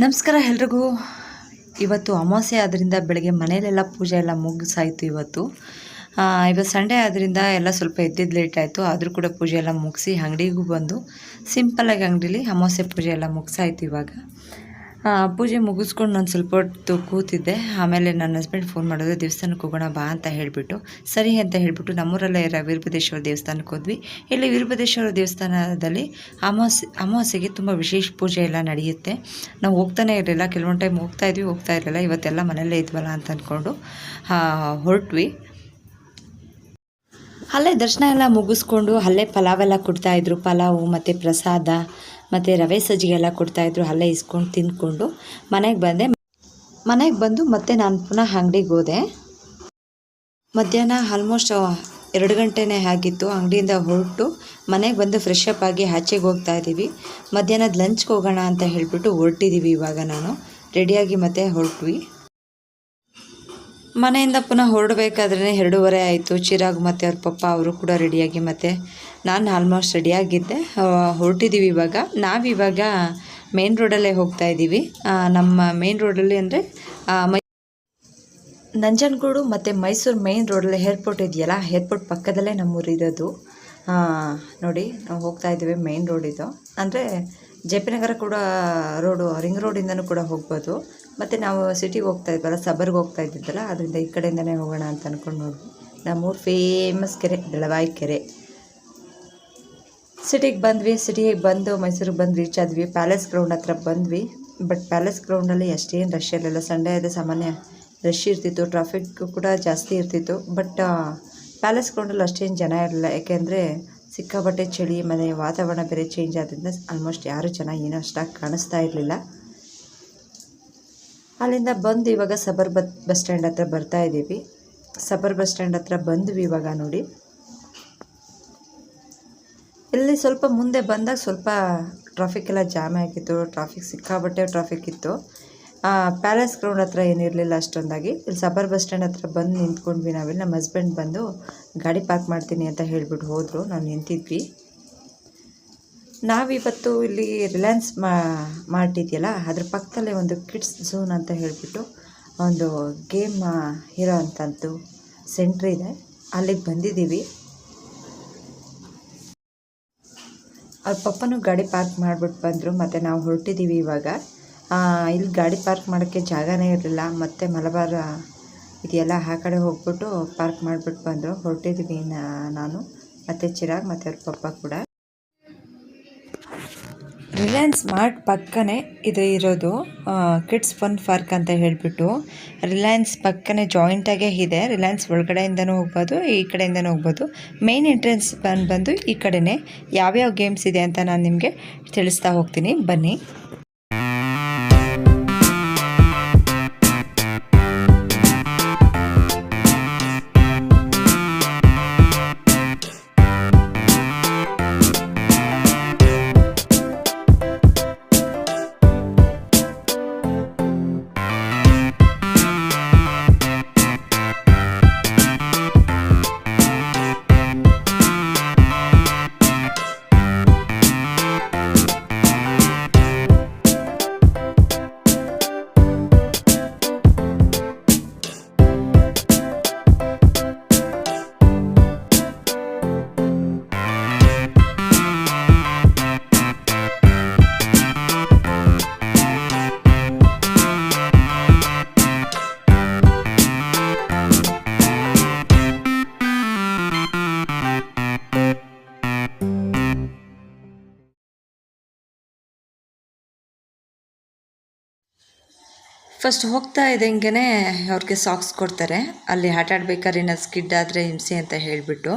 ನಮಸ್ಕಾರ ಎಲ್ರಿಗೂ. ಇವತ್ತು ಅಮಾವಾಸ್ಯೆ ಆದ್ದರಿಂದ ಬೆಳಗ್ಗೆ ಮನೆಯಲ್ಲೆಲ್ಲ ಪೂಜೆ ಎಲ್ಲ ಮುಗಿಸಾಯಿತು ಇವತ್ತು. ಇವತ್ತು ಸಂಡೇ ಆದ್ದರಿಂದ ಎಲ್ಲ ಸ್ವಲ್ಪ ಎದ್ದಿದ್ದು ಲೇಟ್ ಆಯಿತು. ಆದರೂ ಕೂಡ ಪೂಜೆ ಎಲ್ಲ ಮುಗಿಸಿ ಅಂಗಡಿಗೂ ಬಂದು ಸಿಂಪಲ್ಲಾಗಿ ಅಂಗಡೀಲಿ ಅಮಾವಾಸ್ಯೆ ಪೂಜೆ ಎಲ್ಲ ಮುಗಿಸಾಯ್ತು ಇವಾಗ. ಪೂಜೆ ಮುಗಿಸ್ಕೊಂಡು ನಾನು ಸ್ವಲ್ಪ ಹೊತ್ತು ಕೂತಿದ್ದೆ. ಆಮೇಲೆ ನನ್ನ ಹಸ್ಬೆಂಡ್ ಫೋನ್ ಮಾಡಿದ್ರು, ದೇವಸ್ಥಾನಕ್ಕೆ ಹೋಗೋಣ ಬಾ ಅಂತ ಹೇಳಿಬಿಟ್ಟು. ಸರಿ ಅಂತ ಹೇಳಿಬಿಟ್ಟು ನಮ್ಮೂರಲ್ಲೇ ಇರೋ ವೀರಭದ್ರೇಶ್ವರ ದೇವಸ್ಥಾನಕ್ಕೆ ಹೋದ್ವಿ. ಇಲ್ಲಿ ವೀರಭದ್ರೇಶ್ವರ ದೇವಸ್ಥಾನದಲ್ಲಿ ಅಮಾವಾಸ್ಯೆ, ಅಮಾವಾಸ್ಯೆಗೆ ತುಂಬ ವಿಶೇಷ ಪೂಜೆ ಎಲ್ಲ ನಡೆಯುತ್ತೆ. ನಾವು ಹೋಗ್ತಾನೆ ಇರಲಿಲ್ಲ, ಕೆಲವೊಂದು ಟೈಮ್ ಹೋಗ್ತಾ ಇದ್ವಿ, ಹೋಗ್ತಾ ಇರಲಿಲ್ಲ. ಇವತ್ತೆಲ್ಲ ಮನೆಯಲ್ಲೇ ಇದ್ವಲ್ಲ ಅಂತ ಅಂದ್ಕೊಂಡು ಹೊರಟ್ವಿ. ಅಲ್ಲೇ ದರ್ಶನ ಎಲ್ಲ ಮುಗಿಸ್ಕೊಂಡು, ಅಲ್ಲೇ ಪಲಾವ್ ಎಲ್ಲ ಕೊಡ್ತಾಯಿದ್ರು ಪಲಾವು ಮತ್ತು ಪ್ರಸಾದ ಮತ್ತು ರವೆ ಸಜ್ಜಿಗೆ ಎಲ್ಲ ಕೊಡ್ತಾಯಿದ್ರು ಅಲ್ಲೇ ಇಸ್ಕೊಂಡು ತಿಂದ್ಕೊಂಡು ಮನೆಗೆ ಬಂದೆ. ಮನೆಗೆ ಬಂದು ಮತ್ತೆ ನಾನು ಪುನಃ ಅಂಗಡಿಗೆ ಹೋದೆ. ಮಧ್ಯಾಹ್ನ ಆಲ್ಮೋಸ್ಟ್ ಎರಡು ಗಂಟೆನೇ ಆಗಿತ್ತು. ಅಂಗಡಿಯಿಂದ ಹೊರಟು ಮನೆಗೆ ಬಂದು ಫ್ರೆಶ್ ಅಪ್ ಆಗಿ ಆಚೆಗೆ ಹೋಗ್ತಾ ಇದ್ದೀವಿ. ಮಧ್ಯಾಹ್ನದ ಲಂಚ್ಗೆ ಹೋಗೋಣ ಅಂತ ಹೇಳಿಬಿಟ್ಟು ಹೊರಟಿದ್ದೀವಿ ಇವಾಗ ನಾನು. ರೆಡಿಯಾಗಿ ಮತ್ತೆ ಹೊರಟ್ವಿ. ಮನೆಯಿಂದ ಪುನಃ ಹೊರಡಬೇಕಾದ್ರೆ ಎರಡೂವರೆ ಆಯಿತು. ಚಿರಾಗ್ ಮತ್ತು ಅವ್ರ ಪಪ್ಪ ಅವರು ಕೂಡ ರೆಡಿಯಾಗಿ ಮತ್ತು ನಾನು ಆಲ್ಮೋಸ್ಟ್ ರೆಡಿಯಾಗಿದ್ದೆ ಹೊರಟಿದ್ದೀವಿ ಇವಾಗ. ನಾವಿವಾಗ ಮೇನ್ ರೋಡಲ್ಲೇ ಹೋಗ್ತಾ ಇದ್ದೀವಿ ನಮ್ಮ ಮೇನ್ ರೋಡಲ್ಲಿ ಅಂದರೆ ನಂಜನಗೂಡು ಮತ್ತು ಮೈಸೂರು ಮೇನ್ ರೋಡಲ್ಲಿ ಏರ್ಪೋರ್ಟ್ ಇದೆಯಲ್ಲ ಏರ್ಪೋರ್ಟ್ ಪಕ್ಕದಲ್ಲೇ ನಮ್ಮೂರಿರೋದು. ನೋಡಿ, ನಾವು ಹೋಗ್ತಾ ಇದ್ದೀವಿ ಮೇನ್ ರೋಡ್ ಇದು. ಅಂದರೆ ಜೆ ಪಿ ನಗರ ಕೂಡ ರೋಡು ರಿಂಗ್ ರೋಡಿಂದನೂ ಕೂಡ ಹೋಗ್ಬೋದು. ಮತ್ತು ನಾವು ಸಿಟಿಗೆ ಹೋಗ್ತಾ ಇದ್ವಲ್ಲ ಸಬರ್ಗೆ ಹೋಗ್ತಾ ಇದ್ದಿದ್ದಲ್ಲ ಅದರಿಂದ ಈ ಕಡೆಯಿಂದನೇ ಹೋಗೋಣ ಅಂತ ಅಂದ್ಕೊಂಡು ನೋಡಿ ನಮ್ಮೂರು ಫೇಮಸ್ ಕೆರೆ ಬೆಳವಾಯಿ ಕೆರೆ. ಸಿಟಿಗೆ ಬಂದ್ವಿ ಸಿಟಿಗೆ ಬಂದು ಮೈಸೂರಿಗೆ ಬಂದು ರೀಚ್ ಆದ್ವಿ. ಪ್ಯಾಲೇಸ್ ಗ್ರೌಂಡ್ ಹತ್ರ ಬಂದ್ವಿ. ಬಟ್ ಪ್ಯಾಲೇಸ್ ಗ್ರೌಂಡಲ್ಲಿ ಅಷ್ಟೇನು ರಶ್ ಇರಲಿಲ್ಲ. ಸಂಡೇ ಆದರೆ ಸಾಮಾನ್ಯ ರಶ್ ಇರ್ತಿತ್ತು ಟ್ರಾಫಿಕ್ ಕೂಡ ಜಾಸ್ತಿ ಇರ್ತಿತ್ತು. ಬಟ್ ಪ್ಯಾಲೇಸ್ ಗ್ರೌಂಡಲ್ಲಿ ಅಷ್ಟೇನು ಜನ ಇರಲಿಲ್ಲ. ಯಾಕೆಂದರೆ ಸಿಕ್ಕಾಪಟ್ಟೆ ಚಳಿ, ಮನೆ ವಾತಾವರಣ ಬೇರೆ ಚೇಂಜ್ ಆದ್ದರಿಂದ ಆಲ್ಮೋಸ್ಟ್ ಯಾರೂ ಜನ ಏನೂ ಅಷ್ಟಾಗಿ ಕಾಣಿಸ್ತಾ ಇರಲಿಲ್ಲ. ಅಲ್ಲಿಂದ ಬಂದು ಇವಾಗ ಸಬರ್ ಬಸ್ ಬಸ್ ಸ್ಟ್ಯಾಂಡ್ ಹತ್ರ ಬರ್ತಾ ಇದ್ದೀವಿ. ಸಬರ್ ಬಸ್ ಸ್ಟ್ಯಾಂಡ್ ಹತ್ರ ಬಂದ್ವಿ ಇವಾಗ ನೋಡಿ. ಇಲ್ಲಿ ಸ್ವಲ್ಪ ಮುಂದೆ ಬಂದಾಗ ಸ್ವಲ್ಪ ಟ್ರಾಫಿಕ್ ಎಲ್ಲ ಜಾಮ್ ಆಗಿತ್ತು ಟ್ರಾಫಿಕ್ ಸಿಕ್ಕಾಬಟ್ಟೆ ಟ್ರಾಫಿಕ್ ಇತ್ತು. ಪ್ಯಾಲೇಸ್ ಗ್ರೌಂಡ್ ಹತ್ರ ಏನಿರಲಿಲ್ಲ ಅಷ್ಟೊಂದಾಗಿ. ಇಲ್ಲಿ ಸಬರ್ ಬಸ್ ಸ್ಟ್ಯಾಂಡ್ ಹತ್ರ ಬಂದು ನಿಂತ್ಕೊಂಡ್ವಿ ನಾವಿಲ್ಲಿ. ನಮ್ಮ ಹಸ್ಬೆಂಡ್ ಬಂದು ಗಾಡಿ ಪಾರ್ಕ್ ಮಾಡ್ತೀನಿ ಅಂತ ಹೇಳಿಬಿಟ್ಟು ಹೋದರು. ನಾವು ನಿಂತಿದ್ವಿ. ನಾವಿವತ್ತು ಇಲ್ಲಿ ರಿಲಯನ್ಸ್ ಮಾರ್ಟ್ ಇದೆಯಲ್ಲ, ಅದ್ರ ಪಕ್ಕದಲ್ಲೇ ಒಂದು ಕಿಡ್ಸ್ ಝೋನ್ ಅಂತ ಹೇಳಿಬಿಟ್ಟು ಒಂದು ಗೇಮ್ ಇರೋ ಅಂಥದ್ದು ಸೆಂಟ್ರ್ ಇದೆ. ಅಲ್ಲಿಗೆ ಬಂದಿದ್ದೀವಿ. ಅವ್ರ ಪಪ್ಪನೂ ಗಾಡಿ ಪಾರ್ಕ್ ಮಾಡಿಬಿಟ್ಟು ಬಂದರು, ಮತ್ತು ನಾವು ಹೊರಟಿದ್ದೀವಿ ಇವಾಗ. ಇಲ್ಲಿ ಗಾಡಿ ಪಾರ್ಕ್ ಮಾಡೋಕ್ಕೆ ಜಾಗನೇ ಇರಲಿಲ್ಲ, ಮತ್ತು ಮಲಬಾರ್ ಇದೆಯಲ್ಲ, ಆ ಕಡೆ ಹೋಗ್ಬಿಟ್ಟು ಪಾರ್ಕ್ ಮಾಡಿಬಿಟ್ಟು ಬಂದರು. ಹೊರಟಿದ್ದೀವಿ ನಾನು, ಮತ್ತು ಚಿರಾಗ್, ಮತ್ತು ಅವ್ರ ಪಪ್ಪ ಕೂಡ. ರಿಲಯನ್ಸ್ ಮಾರ್ಟ್ ಪಕ್ಕನೇ ಇದು ಇರೋದು ಕಿಡ್ಸ್ ಫನ್ ಪಾರ್ಕ್ ಅಂತ ಹೇಳಿಬಿಟ್ಟು. ರಿಲಯನ್ಸ್ ಪಕ್ಕನೇ ಜಾಯಿಂಟಾಗೇ ಇದೆ. ರಿಲಯನ್ಸ್ ಒಳಗಡೆಯಿಂದನೂ ಹೋಗ್ಬೋದು, ಈ ಕಡೆಯಿಂದನೂ ಹೋಗ್ಬೋದು. ಮೇನ್ ಎಂಟ್ರೆನ್ಸ್ ಬಂದು ಬಂದು ಈ ಕಡೆಯೇ ಯಾವ್ಯಾವ ಗೇಮ್ಸ್ ಇದೆ ಅಂತ ನಾನು ನಿಮಗೆ ತಿಳಿಸ್ತಾ ಹೋಗ್ತೀನಿ. ಬನ್ನಿ. ಫಸ್ಟ್ ಹೋಗ್ತಾ ಇದ್ದಂಗೆ ಅವ್ರಿಗೆ ಸಾಕ್ಸ್ ಕೊಡ್ತಾರೆ. ಅಲ್ಲಿ ಆಟ ಆಡ್ಬೇಕಾದ್ರೆ ಏನಾದ್ರು ಸ್ಕಿಡ್ ಆದರೆ ಹಿಂಸೆ ಅಂತ ಹೇಳಿಬಿಟ್ಟು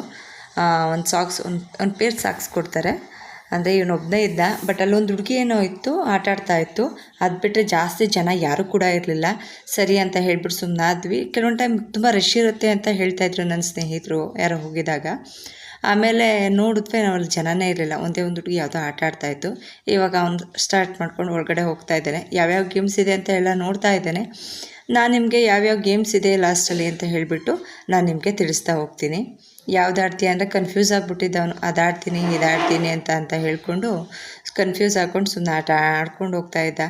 ಒಂದು ಸಾಕ್ಸ್ ಒಂದು ಒಂದು ಪೇರ್ ಸಾಕ್ಸ್ ಕೊಡ್ತಾರೆ. ಅಂದರೆ ಇವನೊಬ್ಬನೇ ಇದ್ದ ಬಟ್ ಅಲ್ಲೊಂದು ಹುಡುಗಿ ಏನೋ ಇತ್ತು, ಆಟ ಆಡ್ತಾ ಇತ್ತು. ಅದು ಬಿಟ್ಟರೆ ಜಾಸ್ತಿ ಜನ ಯಾರೂ ಕೂಡ ಇರಲಿಲ್ಲ. ಸರಿ ಅಂತ ಹೇಳ್ಬಿಟ್ಟು ಸುಮ್ಮನಾದ್ವಿ ಕೆಲವೊಂದು ಟೈಮ್ ತುಂಬ ರಶ್ ಇರುತ್ತೆ ಅಂತ ಹೇಳ್ತಾಯಿದ್ರು ನನ್ನ ಸ್ನೇಹಿತರು ಯಾರೋ ಹೋಗಿದಾಗ ಆಮೇಲೆ ನೋಡಿದ್ವಿ ನಾವಲ್ಲಿ ಜನನೇ ಇರಲಿಲ್ಲ. ಒಂದೇ ಒಂದು ಹುಡುಗಿ ಯಾವುದೋ ಆಟ ಆಡ್ತಾ ಇತ್ತು. ಇವಾಗ ಅವ್ನು ಸ್ಟಾರ್ಟ್ ಮಾಡ್ಕೊಂಡು ಒಳಗಡೆ ಹೋಗ್ತಾ ಇದ್ದಾನೆ. ಯಾವ್ಯಾವ ಗೇಮ್ಸ್ ಇದೆ ಅಂತ ಎಲ್ಲ ನೋಡ್ತಾ ಇದ್ದಾನೆ. ನಾನು ನಿಮಗೆ ಯಾವ್ಯಾವ ಗೇಮ್ಸ್ ಇದೆ ಲಾಸ್ಟಲ್ಲಿ ಅಂತ ಹೇಳಿಬಿಟ್ಟು ನಾನು ನಿಮಗೆ ತಿಳಿಸ್ತಾ ಹೋಗ್ತೀನಿ. ಯಾವ್ದು ಆಡ್ತೀಯ ಅಂದರೆ ಕನ್ಫ್ಯೂಸ್ ಆಗಿಬಿಟ್ಟಿದ್ದ ಅವನು. ಅದಾಡ್ತೀನಿ ಇದಾಡ್ತೀನಿ ಅಂತ ಅಂತ ಹೇಳಿಕೊಂಡು ಕನ್ಫ್ಯೂಸ್ ಹಾಕ್ಕೊಂಡು ಸುಮ್ಮನೆ ಆಟ ಆಡ್ಕೊಂಡು ಹೋಗ್ತಾ ಇದ್ದ.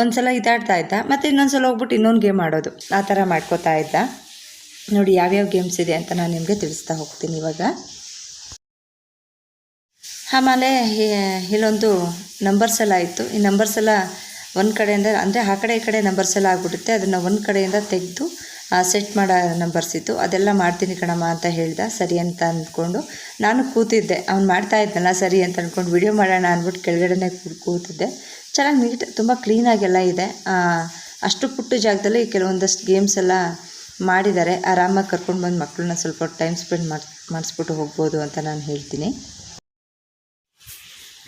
ಒಂದು ಸಲ ಇದಾಡ್ತಾ ಇದ್ದ, ಮತ್ತು ಇನ್ನೊಂದು ಸಲ ಹೋಗ್ಬಿಟ್ಟು ಇನ್ನೊಂದು ಗೇಮ್ ಆಡೋದು. ಆ ಥರ ಮಾಡ್ಕೋತಾ ಇದ್ದ. ನೋಡಿ ಯಾವ್ಯಾವ ಗೇಮ್ಸ್ ಇದೆ ಅಂತ ನಾನು ನಿಮಗೆ ತಿಳಿಸ್ತಾ ಹೋಗ್ತೀನಿ ಇವಾಗ. ಆಮೇಲೆ ಇಲ್ಲೊಂದು ನಂಬರ್ಸ್ ಎಲ್ಲ ಆಯಿತು. ಈ ನಂಬರ್ಸ್ ಎಲ್ಲ ಒಂದು ಕಡೆಯಿಂದ, ಅಂದರೆ ಆ ಕಡೆ ಈ ಕಡೆ ನಂಬರ್ಸ್ ಎಲ್ಲ ಆಗ್ಬಿಡುತ್ತೆ. ಅದನ್ನು ಒಂದು ಕಡೆಯಿಂದ ತೆಗೆದು ಸೆಟ್ ಮಾಡೋ ನಂಬರ್ಸ್ ಇತ್ತು. ಅದೆಲ್ಲ ಮಾಡ್ತೀನಿ ಕಣಮ್ಮ ಅಂತ ಹೇಳ್ದ. ಸರಿ ಅಂತ ಅಂದ್ಕೊಂಡು ನಾನು ಕೂತಿದ್ದೆ. ಅವ್ನು ಮಾಡ್ತಾ ಇದ್ದಲ್ಲ ಸರಿ ಅಂತ ಅಂದ್ಕೊಂಡು ವಿಡಿಯೋ ಮಾಡೋಣ ಅಂದ್ಬಿಟ್ಟು ಕೆಳಗಡೆನೇ ಕೂತಿದ್ದೆ. ಚೆನ್ನಾಗಿ ನೀಟ್ ತುಂಬ ಕ್ಲೀನಾಗೆಲ್ಲ ಇದೆ. ಅಷ್ಟು ಪುಟ್ಟ ಜಾಗದಲ್ಲಿ ಕೆಲವೊಂದಷ್ಟು ಗೇಮ್ಸ್ ಎಲ್ಲ ಮಾಡಿದ್ದಾರೆ. ಆರಾಮಾಗಿ ಕರ್ಕೊಂಡು ಬಂದು ಮಕ್ಕಳನ್ನ ಸ್ವಲ್ಪ ಟೈಮ್ ಸ್ಪೆಂಡ್ ಮಾಡಿ, ಮಾಡಿಸ್ಬಿಟ್ಟು ಹೋಗ್ಬೋದು ಅಂತ ನಾನು ಹೇಳ್ತೀನಿ.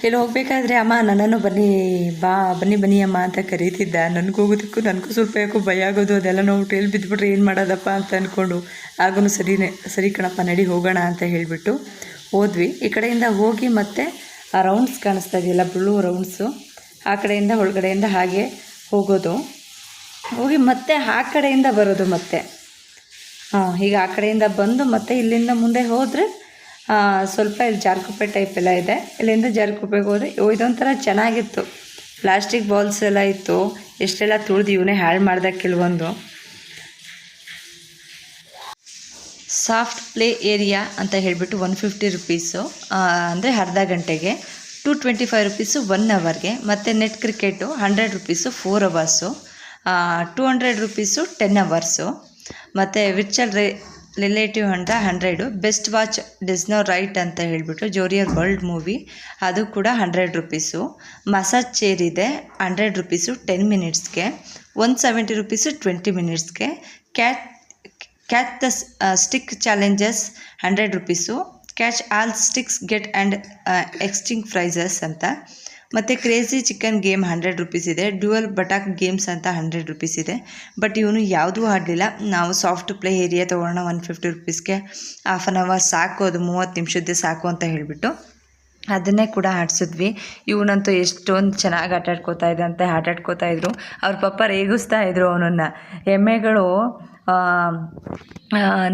ಇಲ್ಲಿ ಹೋಗ್ಬೇಕಾದ್ರೆ ಅಮ್ಮ, ನನ್ನನ್ನು ಬನ್ನಿ, ಬಾ, ಬನ್ನಿ ಬನ್ನಿ ಅಮ್ಮ ಅಂತ ಕರೀತಿದ್ದ. ನನಗೂ ಹೋಗೋದಕ್ಕೂ ನನಗೂ ಸ್ವಲ್ಪ ಯಾಕೋ ಭಯ ಆಗೋದು, ಅದೆಲ್ಲ ನಾವು ಎಲ್ಲಿ ಬಿದ್ದುಬಿಟ್ರೆ ಏನು ಮಾಡೋದಪ್ಪ ಅಂತ ಅಂದ್ಕೊಂಡು ಆಗೂ ಸರಿನೇ, ಸರಿ ಕಣಪ್ಪ, ನಡಿ, ಹೋಗೋಣ ಅಂತ ಹೇಳಿಬಿಟ್ಟು ಹೋದ್ವಿ. ಈ ಕಡೆಯಿಂದ ಹೋಗಿ ಮತ್ತೆ ಆ ರೌಂಡ್ಸ್ ಕಾಣಿಸ್ತಾ ಇದೆಯಲ್ಲ ಬ್ಲೂ ರೌಂಡ್ಸು ಆ ಕಡೆಯಿಂದ ಒಳಗಡೆಯಿಂದ ಹಾಗೆ ಹೋಗೋದು. ಹೋಗಿ ಮತ್ತೆ ಆ ಕಡೆಯಿಂದ ಬರೋದು ಮತ್ತೆ. ಹಾಂ, ಈಗ ಆ ಕಡೆಯಿಂದ ಬಂದು ಮತ್ತೆ ಇಲ್ಲಿಂದ ಮುಂದೆ ಹೋದರೆ ಸ್ವಲ್ಪ ಇಲ್ಲಿ ಜಾರ್ಕುಪ್ಪೆ ಟೈಪ್ ಎಲ್ಲ ಇದೆ. ಇಲ್ಲಿಂದ ಜಾರ್ಕುಪ್ಪೆಗೆ ಹೋದ್ರೆ ಇದೊಂಥರ ಚೆನ್ನಾಗಿತ್ತು. ಪ್ಲಾಸ್ಟಿಕ್ ಬಾಲ್ಸ್ ಎಲ್ಲ ಇತ್ತು. ಎಷ್ಟೆಲ್ಲ ತುಳಿದು ಇವನೇ ಹಾಳು ಮಾಡ್ದೆ ಕೆಲವೊಂದು. ಸಾಫ್ಟ್ ಪ್ಲೇ ಏರಿಯಾ ಅಂತ ಹೇಳಿಬಿಟ್ಟು ಒನ್ ಫಿಫ್ಟಿ ರುಪೀಸು ಅಂದರೆ ಅರ್ಧ ಗಂಟೆಗೆ. Two twenty five rupees one ಅವರ್ಗೆ ಮತ್ತು net cricket hundred rupees four hours two hundred rupees ten hours ಮತ್ತು ವಿರ್ಚುವಲ್ ರೇ ರಿಲೇಟಿವ್ ಅಂತ ಹಂಡ್ರೆಡು ಬೆಸ್ಟ್ ವಾಚ್ ಡಿಸ್ನೋ ರೈಟ್ ಅಂತ ಹೇಳಿಬಿಟ್ಟು ಜೋರಿಯರ್ ವರ್ಲ್ಡ್ ಮೂವಿ, ಅದು ಕೂಡ ಹಂಡ್ರೆಡ್ ರುಪೀಸು. ಮಸಾಜ್ ಚೇರ್ ಇದೆ ಹಂಡ್ರೆಡ್ ರುಪೀಸು ಟೆನ್ ಮಿನಿಟ್ಸ್ಗೆ, one seventy rupees twenty ಮಿನಿಟ್ಸ್ಗೆ. Cat catch the stick challenges hundred rupees. Catch all sticks get and exciting prizes ಅಂತ. ಮತ್ತು crazy chicken game hundred rupees ಇದೆ dual ಬಟಾಕ್ games ಅಂತ hundred rupees ಇದೆ. But ಇವನು ಯಾವುದೂ ಆಡಲಿಲ್ಲ. ನಾವು ಸಾಫ್ಟ್ ಪ್ಲೇ ಏರಿಯಾ ತೊಗೊಳ್ಳೋಣ ಒನ್ ಫಿಫ್ಟಿ ರುಪೀಸ್ಗೆ ಹಾಫ್ ಆನ್ ಅವರ್ ಸಾಕು, ಅದು ಮೂವತ್ತು ನಿಮಿಷದ್ದೇ ಸಾಕು ಅಂತ ಹೇಳಿಬಿಟ್ಟು. ಅದನ್ನೇ ಕೂಡ ಆಡಿಸಿದ್ವಿ. ಇವನಂತೂ ಎಷ್ಟೊಂದು ಚೆನ್ನಾಗಿ ಆಟ ಆಡ್ಕೋತಾ ಅಂತ ಆಟ ಆಡ್ಕೋತಾ ಇದ್ರು. ಅವ್ರ ಪಪ್ಪ ರೇಗಿಸ್ತಾ ಇದ್ರು ಅವನನ್ನು. ಎಮ್ಮೆಗಳು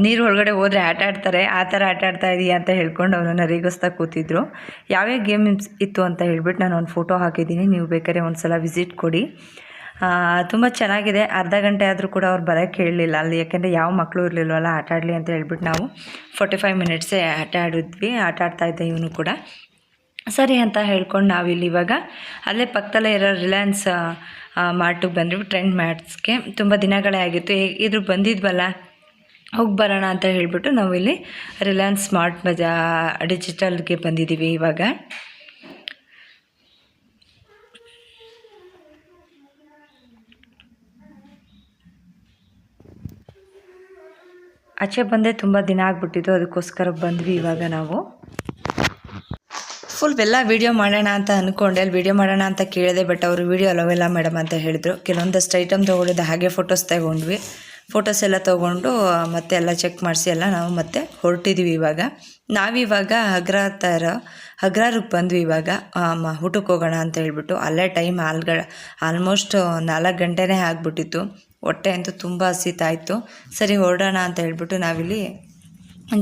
ನೀರು ಒಳಗಡೆ ಹೋದರೆ ಆಟ ಆಡ್ತಾರೆ. ಆ ಥರ ಆಟ ಆಡ್ತಾ ಇದೀಯ ಅಂತ ಹೇಳ್ಕೊಂಡು ಅವನನ್ನು ರೇಗಿಸ್ತಾ ಕೂತಿದ್ರು. ಯಾವ್ಯಾವ ಗೇಮ್ಸ್ ಇತ್ತು ಅಂತ ಹೇಳ್ಬಿಟ್ಟು ನಾನು ಒಂದು ಫೋಟೋ ಹಾಕಿದ್ದೀನಿ. ನೀವು ಬೇಕಾದ್ರೆ ಒಂದು ಸಲ ವಿಸಿಟ್ ಕೊಡಿ. ತುಂಬ ಚೆನ್ನಾಗಿದೆ. ಅರ್ಧ ಗಂಟೆ ಆದರೂ ಕೂಡ ಅವ್ರು ಬರೋಕ್ಕೆ ಹೇಳಲಿಲ್ಲ ಅಲ್ಲಿ ಯಾಕೆಂದರೆ ಯಾವ ಮಕ್ಕಳು ಇರಲಿಲ್ವಲ್ಲ, ಆಟ ಆಡಲಿ ಅಂತ ಹೇಳ್ಬಿಟ್ಟು ನಾವು ಫೋರ್ಟಿ ಫೈವ್ ಮಿನಿಟ್ಸೇ ಆಟ ಆಡಿದ್ವಿ. ಆಟ ಆಡ್ತಾ ಇದ್ದೆ ಇವನು ಕೂಡ. ಸರಿ ಅಂತ ಹೇಳ್ಕೊಂಡು ನಾವಿಲ್ಲಿ ಇವಾಗ ಅಲ್ಲೇ ಪಕ್ಕದಲ್ಲೇ ಇರೋ ರಿಲಯನ್ಸ್ ಮಾರ್ಟಿಗೆ ಬಂದ್ವಿ, ಟ್ರೆಂಡ್ ಮ್ಯಾಟ್ಸ್ಗೆ ತುಂಬ ದಿನಗಳೇ ಆಗಿತ್ತು. ಇದ್ರ ಬಂದಿದ್ವಲ್ಲ, ಹೋಗಿ ಬರೋಣ ಅಂತ ಹೇಳಿಬಿಟ್ಟು ನಾವಿಲ್ಲಿ ರಿಲಯನ್ಸ್ ಸ್ಮಾರ್ಟ್ ಬಜಾ ಡಿಜಿಟಲ್ಗೆ ಬಂದಿದ್ದೀವಿ ಇವಾಗ. ಆಚೆ ಬಂದೇ ತುಂಬ ದಿನ ಆಗಿಬಿಟ್ಟಿತ್ತು. ಅದಕ್ಕೋಸ್ಕರ ಬಂದ್ವಿ ಇವಾಗ ನಾವು. ಫುಲ್ ಎಲ್ಲ ವೀಡಿಯೋ ಮಾಡೋಣ ಅಂತ ಅಂದ್ಕೊಂಡೆ ಅಲ್ಲಿ ವೀಡಿಯೋ ಮಾಡೋಣ ಅಂತ ಕೇಳಿದೆ ಬಟ್ ಅವರು ವೀಡಿಯೋ ಅಲೋವೆಲ್ಲ ಮೇಡಮ್ ಅಂತ ಹೇಳಿದರು. ಕೆಲವೊಂದಷ್ಟು ಐಟಮ್ ತೊಗೊಂಡಿದ್ದೆ ಹಾಗೆ ಫೋಟೋಸ್ ತಗೊಂಡ್ವಿ. ಫೋಟೋಸ್ ಎಲ್ಲ ತೊಗೊಂಡು, ಮತ್ತೆ ಎಲ್ಲ ಚೆಕ್ ಮಾಡಿಸಿ, ಎಲ್ಲ ನಾವು ಮತ್ತೆ ಹೊರಟಿದ್ವಿ ಇವಾಗ. ನಾವಿವಾಗ ಹಗ್ರ ಥರ ಹಗ್ರಾರಕ್ಕೆ ಬಂದ್ವಿ ಇವಾಗ. ಊಟಕ್ಕೆ ಹೋಗೋಣ ಅಂತ ಹೇಳ್ಬಿಟ್ಟು, ಅಲ್ಲೇ ಟೈಮ್ ಆಲ್ಗ ಆಲ್ಮೋಸ್ಟ್ ನಾಲ್ಕು ಗಂಟೆನೇ ಆಗಿಬಿಟ್ಟಿತ್ತು. ಹೊಟ್ಟೆ ಅಂತೂ ತುಂಬ ಹಸಿತಾಯಿತು. ಸರಿ, ಹೊರಡೋಣ ಅಂತ ಹೇಳ್ಬಿಟ್ಟು ನಾವಿಲ್ಲಿ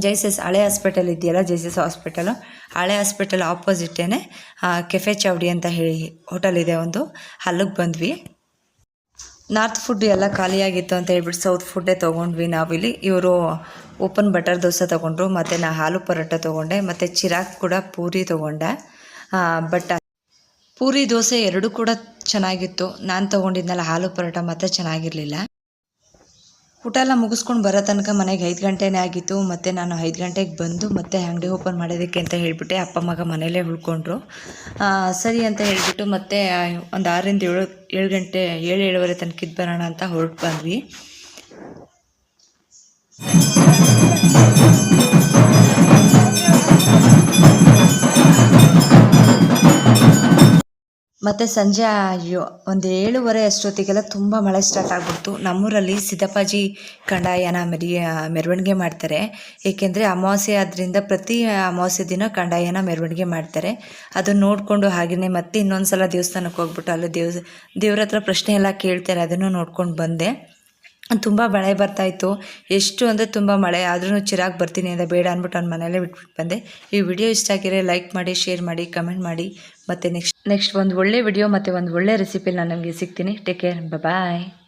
ಜೈಸಸ್ ಹಳೆ ಹಾಸ್ಪಿಟಲ್ ಇದೆಯಲ್ಲ, ಜೈಸಸ್ ಹಾಸ್ಪಿಟಲು. ಹಳೆ ಹಾಸ್ಪಿಟಲ್ ಆಪೋಸಿಟೇನೆ ಕೆಫೆ ಚೌಡಿ ಅಂತ ಹೇಳಿ ಹೋಟೆಲ್ ಇದೆ ಒಂದು. ಅಲ್ಲಿಗೆ ಬಂದ್ವಿ. ನಾರ್ತ್ ಫುಡ್ ಎಲ್ಲ ಖಾಲಿಯಾಗಿತ್ತು ಅಂತ ಹೇಳ್ಬಿಟ್ಟು ಸೌತ್ ಫುಡ್ಡೇ ತೊಗೊಂಡ್ವಿ ನಾವಿಲ್ಲಿ. ಇವರು ಓಪನ್ ಬಟರ್ ದೋಸೆ ತೊಗೊಂಡ್ರು, ಮತ್ತು ನಾ ಹಾಲು ಪರೋಟ ತೊಗೊಂಡೆ, ಮತ್ತು ಚಿರಾಕ್ ಕೂಡ ಪೂರಿ ತೊಗೊಂಡೆ. ಬಟ್ ಪೂರಿ ದೋಸೆ ಎರಡೂ ಕೂಡ ಚೆನ್ನಾಗಿತ್ತು. ನಾನು ತೊಗೊಂಡಿದ್ನಲ್ಲ ಹಾಲು ಪರೋಟ ಮಾತ್ರ ಚೆನ್ನಾಗಿರಲಿಲ್ಲ. ಊಟ ಎಲ್ಲ ಮುಗಿಸ್ಕೊಂಡು ಬರೋ ತನಕ ಮನೆಗೆ ಐದು ಗಂಟೆನೇ ಆಗಿತ್ತು. ಮತ್ತು ನಾನು ಐದು ಗಂಟೆಗೆ ಬಂದು ಮತ್ತೆ ಅಂಗಡಿ ಓಪನ್ ಮಾಡೋದಕ್ಕೆ ಅಂತ ಹೇಳಿಬಿಟ್ಟೆ ಅಪ್ಪ, ಮಗ ಮನೇಲೇ ಉಳ್ಕೊಂಡ್ರು. ಸರಿ ಅಂತ ಹೇಳಿಬಿಟ್ಟು ಮತ್ತೆ ಒಂದು ಆರರಿಂದ ಏಳು ಏಳು ಗಂಟೆ, ಏಳು, ಏಳುವರೆ ತನಕ ಇದ್ದು ಬರೋಣ ಅಂತ ಹೊರಟು ಬಂದ್ವಿ. ಮತ್ತು ಸಂಜೆ ಅಯ್ಯೋ ಒಂದು ಏಳುವರೆ ಅಷ್ಟೊತ್ತಿಗೆಲ್ಲ ತುಂಬ ಮಳೆ ಸ್ಟಾರ್ಟ್ ಆಗ್ಬಿಡ್ತು. ನಮ್ಮೂರಲ್ಲಿ ಸಿದ್ದಪ್ಪಾಜಿ ಕಂಡಾಯನ ಮೆರಿ ಮೆರವಣಿಗೆ ಮಾಡ್ತಾರೆ. ಏಕೆಂದರೆ ಅಮಾವಾಸ್ಯೆ ಆದ್ದರಿಂದ ಪ್ರತಿ ಅಮಾವಾಸ್ಯೆ ದಿನ ಕಂಡಾಯನ ಮೆರವಣಿಗೆ ಮಾಡ್ತಾರೆ. ಅದನ್ನು ನೋಡಿಕೊಂಡು ಹಾಗೆಯೇ ಮತ್ತೆ ಇನ್ನೊಂದು ಸಲ ದೇವಸ್ಥಾನಕ್ಕೆ ಹೋಗ್ಬಿಟ್ಟು ಅಲ್ಲಿ ದೇವ್ ದೇವ್ರ ಹತ್ರ ಪ್ರಶ್ನೆ ಎಲ್ಲ ಕೇಳ್ತಾರೆ, ಅದನ್ನು ನೋಡ್ಕೊಂಡು ಬಂದೆ. ತುಂಬ ಮಳೆ ಬರ್ತಾಯಿತ್ತು. ಎಷ್ಟು ಅಂದರೆ ತುಂಬ ಮಳೆ. ಆದ್ರೂ ಚಿರಾಗಿ ಬರ್ತೀನಿ ಅಂತ ಬೇಡ ಅಂದ್ಬಿಟ್ಟು ಅವ್ನ ಮನೆಯಲ್ಲೇ ಬಿಟ್ಬಿಟ್ಟು ಬಂದೆ. ಈ ವಿಡಿಯೋ ಇಷ್ಟ ಆಗಿದ್ರೆ ಲೈಕ್ ಮಾಡಿ, ಶೇರ್ ಮಾಡಿ, ಕಮೆಂಟ್ ಮಾಡಿ. ಮತ್ತು ನೆಕ್ಸ್ಟ್ ನೆಕ್ಸ್ಟ್ ಒಂದು ಒಳ್ಳೆ ವಿಡಿಯೋ ಮತ್ತು ಒಂದು ಒಳ್ಳೆ ರೆಸಿಪಿಲಿ ನಾನು ನಿಮಗೆ ಸಿಗ್ತೀನಿ. Take care bye